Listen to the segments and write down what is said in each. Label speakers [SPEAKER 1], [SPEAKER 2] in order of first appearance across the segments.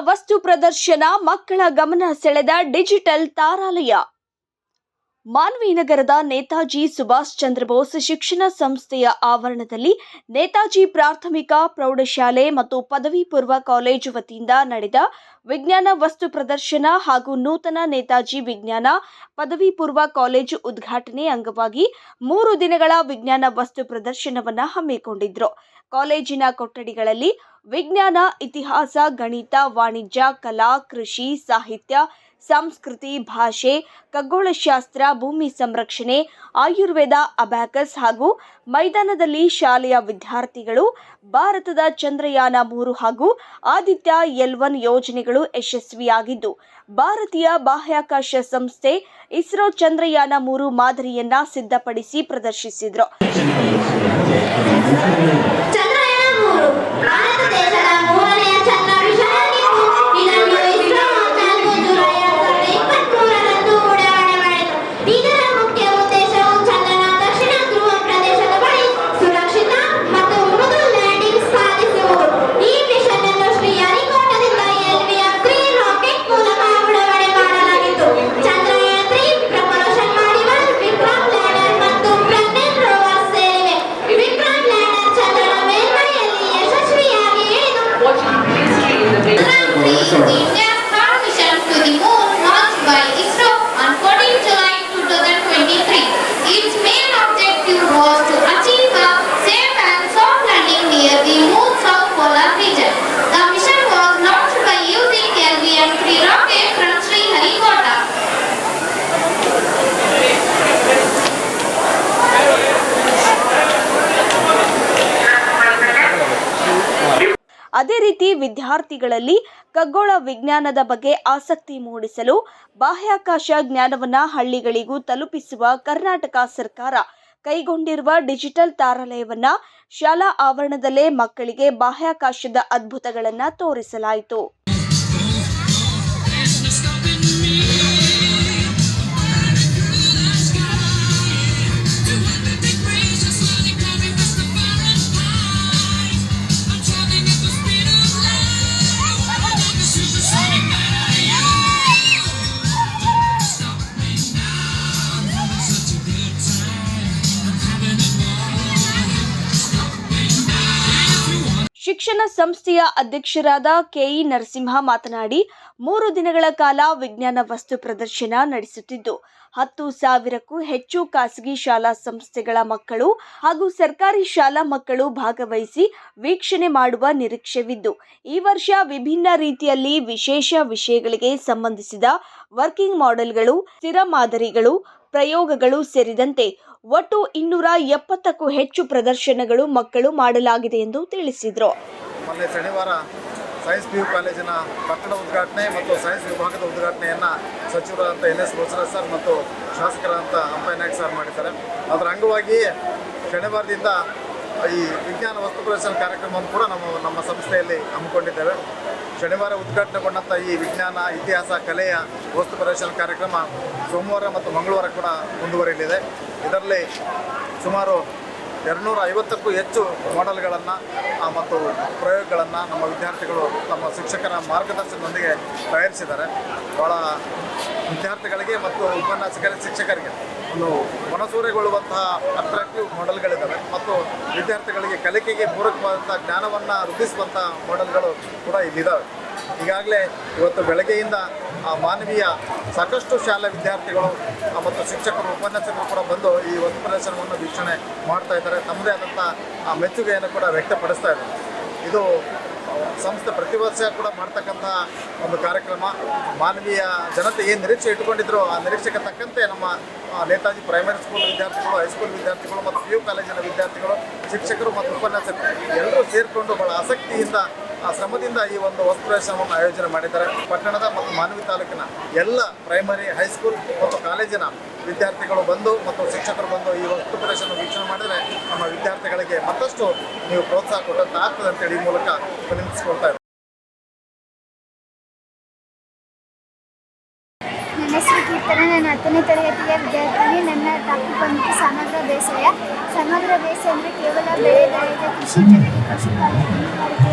[SPEAKER 1] ವಸ್ತು ಪ್ರದರ್ಶನ, ಮಕ್ಕಳ ಗಮನ ಸೆಳೆದ ಡಿಜಿಟಲ್ ತಾರಾಲಯ. ಮಾನ್ವಿ ನಗರದ ನೇತಾಜಿ ಸುಭಾಷ್ ಚಂದ್ರ ಬೋಸ್ ಶಿಕ್ಷಣ ಸಂಸ್ಥೆಯ ಆವರಣದಲ್ಲಿ ನೇತಾಜಿ ಪ್ರಾಥಮಿಕ, ಪ್ರೌಢಶಾಲೆ ಮತ್ತು ಪದವಿ ಪೂರ್ವ ಕಾಲೇಜು ವತಿಯಿಂದ ನಡೆದ ವಿಜ್ಞಾನ ವಸ್ತು ಪ್ರದರ್ಶನ ಹಾಗೂ ನೂತನ ನೇತಾಜಿ ವಿಜ್ಞಾನ ಪದವಿ ಪೂರ್ವ ಕಾಲೇಜು ಉದ್ಘಾಟನೆ ಅಂಗವಾಗಿ ಮೂರು ದಿನಗಳ ವಿಜ್ಞಾನ ವಸ್ತು ಪ್ರದರ್ಶನವನ್ನು ಹಮ್ಮಿಕೊಂಡಿದ್ರು. ಕಾಲೇಜಿನ ಕೊಠಡಿಗಳಲ್ಲಿ ವಿಜ್ಞಾನ, ಇತಿಹಾಸ, ಗಣಿತ, ವಾಣಿಜ್ಯ, ಕಲಾ, ಕೃಷಿ, ಸಾಹಿತ್ಯ, ಸಂಸ್ಕೃತಿ, ಭಾಷೆ, ಖಗೋಳಶಾಸ್ತ್ರ, ಭೂಮಿ ಸಂರಕ್ಷಣೆ, ಆಯುರ್ವೇದ, ಅಬ್ಯಾಕಸ್ ಹಾಗೂ ಮೈದಾನದಲ್ಲಿ ಶಾಲೆಯ ವಿದ್ಯಾರ್ಥಿಗಳು, ಭಾರತದ ಚಂದ್ರಯಾನ ಮೂರು ಹಾಗೂ ಆದಿತ್ಯ ಎಲ್ ಒನ್ ಯೋಜನೆಗಳು ಯಶಸ್ವಿಯಾಗಿದ್ದು, ಭಾರತೀಯ ಬಾಹ್ಯಾಕಾಶ ಸಂಸ್ಥೆ ಇಸ್ರೋ ಚಂದ್ರಯಾನ ಮೂರು ಮಾದರಿಯನ್ನ ಸಿದ್ಧಪಡಿಸಿ ಪ್ರದರ್ಶಿಸಿದ್ರು.
[SPEAKER 2] sorry.
[SPEAKER 1] ಅದೇ ರೀತಿ ವಿದ್ಯಾರ್ಥಿಗಳಲ್ಲಿ ಖಗೋಳ ವಿಜ್ಞಾನದ ಬಗ್ಗೆ ಆಸಕ್ತಿ ಮೂಡಿಸಲು ಬಾಹ್ಯಾಕಾಶ ಜ್ಞಾನವನ್ನ ಹಳ್ಳಿಗಳಿಗೂ ತಲುಪಿಸುವ ಕರ್ನಾಟಕ ಸರ್ಕಾರ ಕೈಗೊಂಡಿರುವ ಡಿಜಿಟಲ್ ತಾರಾಲಯವನ್ನ ಶಾಲಾ ಆವರಣದಲ್ಲೇ ಮಕ್ಕಳಿಗೆ ಬಾಹ್ಯಾಕಾಶದ ಅದ್ಭುತಗಳನ್ನು ತೋರಿಸಲಾಯಿತು. ಶಿಕ್ಷಣ ಸಂಸ್ಥೆಯ ಅಧ್ಯಕ್ಷರಾದ ಕೆಇ ನರಸಿಂಹ ಮಾತನಾಡಿ, ಮೂರು ದಿನಗಳ ಕಾಲ ವಿಜ್ಞಾನ ವಸ್ತು ಪ್ರದರ್ಶನ ನಡೆಸುತ್ತಿದ್ದು, ಹತ್ತು ಸಾವಿರಕ್ಕೂ ಹೆಚ್ಚು ಖಾಸಗಿ ಶಾಲಾ ಸಂಸ್ಥೆಗಳ ಮಕ್ಕಳು ಹಾಗೂ ಸರ್ಕಾರಿ ಶಾಲಾ ಮಕ್ಕಳು ಭಾಗವಹಿಸಿ ವೀಕ್ಷಣೆ ಮಾಡುವ ನಿರೀಕ್ಷೆವಿದ್ದು, ಈ ವರ್ಷ ವಿಭಿನ್ನ ರೀತಿಯಲ್ಲಿ ವಿಶೇಷ ವಿಷಯಗಳಿಗೆ ಸಂಬಂಧಿಸಿದ ವರ್ಕಿಂಗ್ ಮಾಡೆಲ್ಗಳು, ಸ್ಥಿರ ಮಾದರಿಗಳು ಪ್ರಯೋಗಗಳು ಸೇರಿದಂತೆ ಒಟ್ಟು ಇನ್ನೂರ ಎಪ್ಪತ್ತಕ್ಕೂ ಹೆಚ್ಚು ಪ್ರದರ್ಶನಗಳು ಮಕ್ಕಳು ಮಾಡಲಾಗಿದೆ ಎಂದು ತಿಳಿಸಿದರು.
[SPEAKER 3] ಮೊನ್ನೆ ಶನಿವಾರ ಸೈನ್ಸ್ ಪಿ ಯು ಕಾಲೇಜಿನ ಕಟ್ಟಡ ಉದ್ಘಾಟನೆ ಮತ್ತು ಸೈನ್ಸ್ ವಿಭಾಗದ ಉದ್ಘಾಟನೆಯನ್ನು ಸಚಿವರಾದಂಥ ಎನ್ ಎಸ್ ಬೋಸರಾಜ್ ಸರ್ ಮತ್ತು ಶಾಸಕರಾದಂಥ ಅಂಪೈ ನಾಯ್ಕ ಸರ್ ಮಾಡಿದ್ದಾರೆ. ಅದರ ಅಂಗವಾಗಿ ಶನಿವಾರದಿಂದ ಈ ವಿಜ್ಞಾನ ವಸ್ತು ಪ್ರದರ್ಶನ ಕಾರ್ಯಕ್ರಮವನ್ನು ಕೂಡ ನಾವು ನಮ್ಮ ಸಂಸ್ಥೆಯಲ್ಲಿ ಹಮ್ಮಿಕೊಂಡಿದ್ದೇವೆ. ಶನಿವಾರ ಉದ್ಘಾಟನೆಗೊಂಡಂಥ ಈ ವಿಜ್ಞಾನ, ಇತಿಹಾಸ, ಕಲೆಯ ವಸ್ತು ಪ್ರದರ್ಶನ ಕಾರ್ಯಕ್ರಮ ಸೋಮವಾರ ಮತ್ತು ಮಂಗಳವಾರ ಕೂಡ ಮುಂದುವರಿಯಲಿದೆ. ಇದರಲ್ಲಿ ಸುಮಾರು ಎರಡುನೂರ ಐವತ್ತಕ್ಕೂ ಹೆಚ್ಚು ಮಾಡೆಲ್ಗಳನ್ನು ಮತ್ತು ಪ್ರಯೋಗಗಳನ್ನು ನಮ್ಮ ವಿದ್ಯಾರ್ಥಿಗಳು ತಮ್ಮ ಶಿಕ್ಷಕರ ಮಾರ್ಗದರ್ಶನದೊಂದಿಗೆ ತಯಾರಿಸಿದ್ದಾರೆ. ಭಾಳ ವಿದ್ಯಾರ್ಥಿಗಳಿಗೆ ಮತ್ತು ಉಪನ್ಯಾಸಕರ ಶಿಕ್ಷಕರಿಗೆ ಒಂದು ಮನಸೂರೆಗೊಳ್ಳುವಂತಹ ಅಟ್ರಾಕ್ಟಿವ್ ಮಾಡೆಲ್ಗಳಿದ್ದಾವೆ ಮತ್ತು ವಿದ್ಯಾರ್ಥಿಗಳಿಗೆ ಕಲಿಕೆಗೆ ಪೂರಕವಾದಂಥ ಜ್ಞಾನವನ್ನು ವೃದ್ಧಿಸುವಂಥ ಮಾಡೆಲ್ಗಳು ಕೂಡ ಇಲ್ಲಿದ್ದಾವೆ ಈಗಾಗಲೇ ಇವತ್ತು ಬೆಳಗ್ಗೆಯಿಂದ ಮಾನವೀಯ ಸಾಕಷ್ಟು ಶಾಲಾ ವಿದ್ಯಾರ್ಥಿಗಳು ಮತ್ತು ಶಿಕ್ಷಕರು ಉಪನ್ಯಾಸಕರು ಕೂಡ ಬಂದು ಈ ವಸ್ತು ಪ್ರದರ್ಶನವನ್ನು ವೀಕ್ಷಣೆ ಮಾಡ್ತಾ ಇದ್ದಾರೆ. ತಮ್ಮದೇ ಆದಂಥ ಆ ಮೆಚ್ಚುಗೆಯನ್ನು ಕೂಡ ವ್ಯಕ್ತಪಡಿಸ್ತಾ ಇದ್ದಾರೆ. ಇದು ಆ, ಸಂಸ್ಥೆ ಪ್ರತಿ ವರ್ಷ ಕೂಡ ಮಾಡ್ತಕ್ಕಂಥ ಒಂದು ಕಾರ್ಯಕ್ರಮ. ಮಾನವೀಯ ಜನತೆ ಏನು ನಿರೀಕ್ಷೆ ಇಟ್ಕೊಂಡಿದ್ರು ಆ ನಿರೀಕ್ಷೆಗೆ ತಕ್ಕಂತೆ ನಮ್ಮ ನೇತಾಜಿ ಪ್ರೈಮರಿ ಸ್ಕೂಲ್ ವಿದ್ಯಾರ್ಥಿಗಳು ಹೈಸ್ಕೂಲ್ ವಿದ್ಯಾರ್ಥಿಗಳು ಮತ್ತು ಪಿ ಯು ಕಾಲೇಜಿನ ವಿದ್ಯಾರ್ಥಿಗಳು, ಶಿಕ್ಷಕರು ಮತ್ತು ಉಪನ್ಯಾಸಕರು ಎಲ್ಲರೂ ಸೇರಿಕೊಂಡು ಬಹಳ ಆಸಕ್ತಿಯಿಂದ, ಆ, ಶ್ರಮದಿಂದ ಈ ಒಂದು ವಸ್ತು ಪ್ರದರ್ಶನವನ್ನು ಆಯೋಜನೆ ಮಾಡಿದ್ದಾರೆ. ಪಟ್ಟಣದ ಮತ್ತು ಮಾನವಿ ತಾಲೂಕಿನ ಎಲ್ಲ ಪ್ರೈಮರಿ ಹೈಸ್ಕೂಲ್ ಮತ್ತು ಕಾಲೇಜಿನ ವಿದ್ಯಾರ್ಥಿಗಳು ಬಂದು ಮತ್ತು ಶಿಕ್ಷಕರು ಬಂದು ಈ ವಸ್ತು ಪ್ರದರ್ಶನ ವೀಕ್ಷಣೆ ಮಾಡಿದರೆ ನಮ್ಮ ವಿದ್ಯಾರ್ಥಿಗಳಿಗೆ ಮತ್ತಷ್ಟು ನೀವು ಪ್ರೋತ್ಸಾಹ ಕೊಟ್ಟಂತಾಗ್ತದೆ ಅಂತೇಳಿ ಈ ಮೂಲಕ ವಿನಂತಿಸ್ಕೊಳ್ತಾ ಇದ್ದಾರೆ
[SPEAKER 4] ನನ್ನ ಹೆಸರು ಕೀರ್ತನ ನಾನು ಹತ್ತನೇ ತರಗತಿಯ ವಿದ್ಯಾರ್ಥಿನಿ, ನನ್ನ ಟಾಪಿಕ್ ಬಂದ್ಬಿಟ್ಟು ಸಮಗ್ರ ಬೇಸಾಯ. ಸಮಗ್ರ ಬೇಸಾಯ ಅಂದರೆ ಕೇವಲ ಬೆಳೆಗಾರಿಕೆ ಕೃಷಿ ಜೊತೆಗೆ ಪಶುಪಾಲನೆ ಮೀನುಗಾರಿಕೆ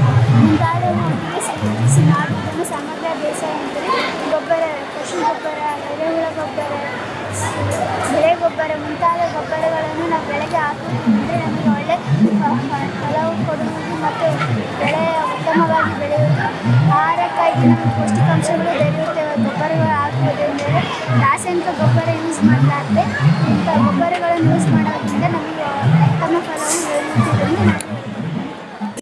[SPEAKER 4] ನಮಗೆ ಪೌಷ್ಟಿಕಾಂಶಗಳು ದೊರೆಯುತ್ತವೆ ಗೊಬ್ಬರಗಳು ಹಾಕುವುದೆಂದರೆ ರಾಸಾಯನಿಕ ಗೊಬ್ಬರ ಯೂಸ್ ಮಾಡಲಾರ್ದೆ ಇಂಥ ಗೊಬ್ಬರಗಳನ್ನು ಯೂಸ್ ಮಾಡೋದ್ರಿಂದ ನಮಗೆ ಉತ್ತಮ ಫಲವನ್ನು ದೊರೆಯುತ್ತದೆ.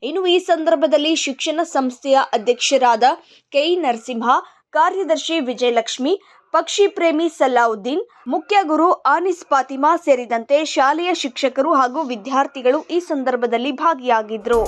[SPEAKER 1] ಇನ್ನು ಈ ಸಂದರ್ಭದಲ್ಲಿ ಶಿಕ್ಷಣ ಸಂಸ್ಥೆಯ ಅಧ್ಯಕ್ಷರಾದ ಕೆ ನರಸಿಂಹ, ಕಾರ್ಯದರ್ಶಿ ವಿಜಯಲಕ್ಷ್ಮಿ, ಪಕ್ಷಿ ಪ್ರೇಮಿ ಸಲಾವುದ್ದೀನ್, ಮುಖ್ಯ ಗುರು ಆನಿಸ್ ಫಾತಿಮಾ ಸೇರಿದಂತೆ ಶಾಲೆಯ ಶಿಕ್ಷಕರು ಹಾಗೂ ವಿದ್ಯಾರ್ಥಿಗಳು ಈ ಸಂದರ್ಭದಲ್ಲಿ ಭಾಗಿಯಾಗಿದ್ದರು